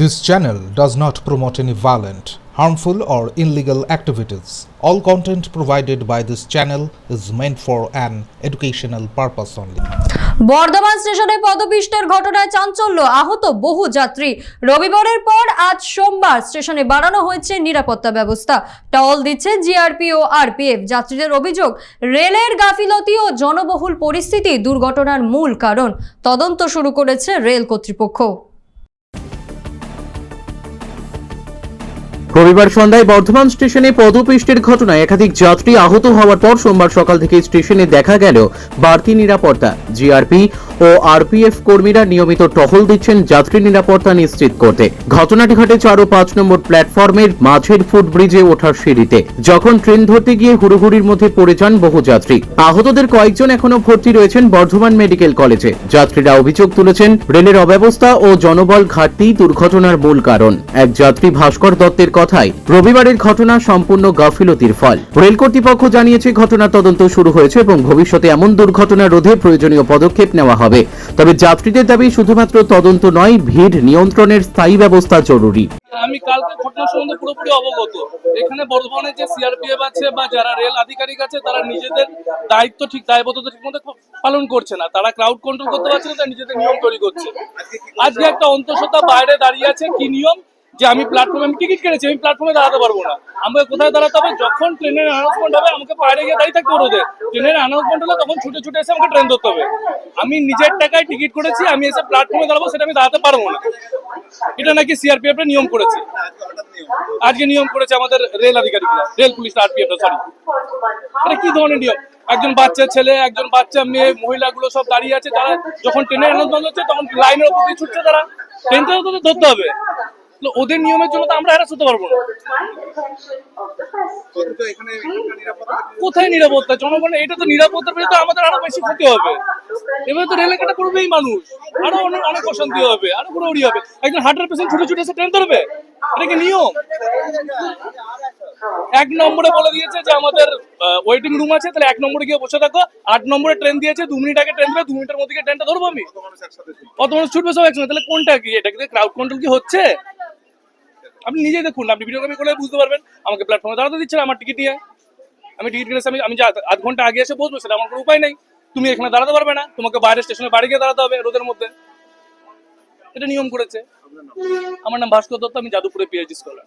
This channel does not promote any violent, harmful, or illegal activities. All content provided by this channel is meant for an educational purpose only. Bardhaman স্টেশনে পদপিষ্টের ঘটনায় চাঞ্চল্য আহত বহু যাত্রী। রবিবারের পর আজ সোমবার স্টেশনে বাড়ানো হয়েছে নিরাপত্তা ব্যবস্থা। টহল দিচ্ছে জিআরপি ও আরপিএফ যাত্রীদের অভিযোগ রেলের গাফিলতি ও জনবহুল পরিস্থিতি দুর্ঘটনার মূল কারণ। তদন্ত শুরু করেছে রেল কর্তৃপক্ষ। রবিবার সন্ধ্যায় বর্ধমান স্টেশনে পদপিষ্টের ঘটনায় একাধিক যাত্রী আহত হওয়ার পর সোমবার সকাল থেকে স্টেশনে দেখা গেল বাড়তি নিরাপত্তা। জিআরপি ও আরপিএফ কর্মীরা নিয়মিত টহল দিচ্ছেন যাত্রী নিরাপত্তা নিশ্চিত করতে। ঘটনাটি ঘটে চার ও পাঁচ নম্বর প্ল্যাটফর্মের মাঝের ফুটব্রিজে ওঠার সিঁড়িতে। যখন ট্রেন ধরতে গিয়ে হুড়োহুড়ির মধ্যে পড়ে যান বহু যাত্রী। আহতদের কয়েকজন এখনও ভর্তি রয়েছেন বর্ধমান মেডিকেল কলেজে। যাত্রীরা অভিযোগ তুলেছেন, রেলের অব্যবস্থা ও জনবল ঘাটতি দুর্ঘটনার মূল কারণ। এক যাত্রী ভাস্কর দত্তের কথায়, রবিবারের ঘটনা সম্পূর্ণ গাফিলতির ফল। রেল কর্তৃপক্ষ জানিয়েছে, ঘটনার তদন্ত শুরু হয়েছে এবং ভবিষ্যতে এমন দুর্ঘটনা রোধে প্রয়োজনীয় পদক্ষেপ নেওয়া হবে। তবে যাত্রীদের দাবি, শুধুমাত্র তদন্ত নয়, ভিড় নিয়ন্ত্রণের স্থায়ী ব্যবস্থা জরুরি। আমি কালকে ঘটনা সম্বন্ধে পুরোপুরি অবগত। এখানে বর্ধমানে যে সিআরপিএফ আছে বা যারা রেল আধিকারিক আছে, তারা নিজেদের দায়িত্ব ঠিক, দায়বদ্ধতা ঠিক মতো পালন করছে না। তারা ক্রাউড কন্ট্রোল করতে পারছে না, তারা নিজেদের নিয়ম তৈরি করছে। আজকে একটা অন্তঃসত্ত্বা বাইরে দাঁড়িয়ে আছে। কি নিয়ম? যে আমি প্ল্যাটফর্মে আমি টিকিট কেটেছি, আমি প্ল্যাটফর্মে দাঁড়াতে পারব না। আমাকে কোথায় দাঁড়াতে হবে? যখন ট্রেনের অ্যানাউন্সমেন্ট হবে, আমাকে বাইরে গিয়ে দাঁড়িয়ে থাকতে হবে ট্রেনের অ্যানাউন্সমেন্ট হলে, তখন ছুটে ছুটে এসে আমাকে ট্রেন ধরতে হবে। আমি নিজের টাকায় টিকিট করেছি, আমি এসে প্ল্যাটফর্মে দাঁড়াবো, সেটা আমি দাঁড়াতে পারব না। এটা নাকি সিআরপিএফ নিয়ম করেছে। আজকে নিয়ম করেছে আমাদের রেল আধিকারিকরা রেল পুলিশ আরপিএফ সরি এটা কি ধরনের নিয়ম? একজন বাচ্চা ছেলে, একজন বাচ্চা মেয়ে, মহিলাগুলো সব দাঁড়িয়ে আছে তারা যখন ট্রেনের অ্যানাউন্সমেন্ট হচ্ছে, তখন লাইনের উপর দিয়ে ছুটছে তারা। ট্রেনটা তো ধরতে হবে। তো ওদের নিয়মের জন্য তো আমরা হ্যারাস হতে পারব না। কোথায় নিরাপত্তা? জনগণের এটা তো নিরাপত্তার পেয়ে আমাদের আরও বেশি ক্ষতি হবে। এবারে তো রেল কাটা করবেই মানুষ। আরও অনেক অনেক অশান্তি হবে, আরও ঘুরোঘুরি হবে। একজন হার্টের পেশেন্ট ছুটে ছুটে এসে ট্রেন ধরবে? এটা কি নিয়ম? এক নম্বরে বলে দিয়েছে যে আমাদের ওয়েটিং রুম আছে, তাহলে এক নম্বরে গিয়ে বসে থাকো। আট নম্বরে ট্রেন দিয়েছে, দু মিনিট আগে ট্রেন দেবে দু মিনিটের মধ্যে ট্রেনটা ধরবো আমি। কত মানুষ ছুটবে সব একসঙ্গে? তাহলে কোনটা কি? এটা কি ক্রাউড কন্ট্রোল কি হচ্ছে? আপনি নিজেই দেখুন, আপনি ভিডিওগ্রাফি করলে বুঝতে পারবেন, আমাকে প্ল্যাটফর্মে দাঁড়াতে দিচ্ছে আমার টিকিট নিয়ে। আমি টিকিট কিনেছি, আমি আমি আধ ঘণ্টা আগে এসে বসবো সেটা আমার কোনো উপায় নেই। তুমি এখানে দাঁড়াতে পারবে না, তোমাকে বাইরে স্টেশনে বাড়ি গিয়ে দাঁড়াতে হবে, রোদের মধ্যে। এটা নিয়ম করেছে। আমার নাম ভাস্কর দত্ত, আমি যাদবপুরে পিএইচডি স্কলার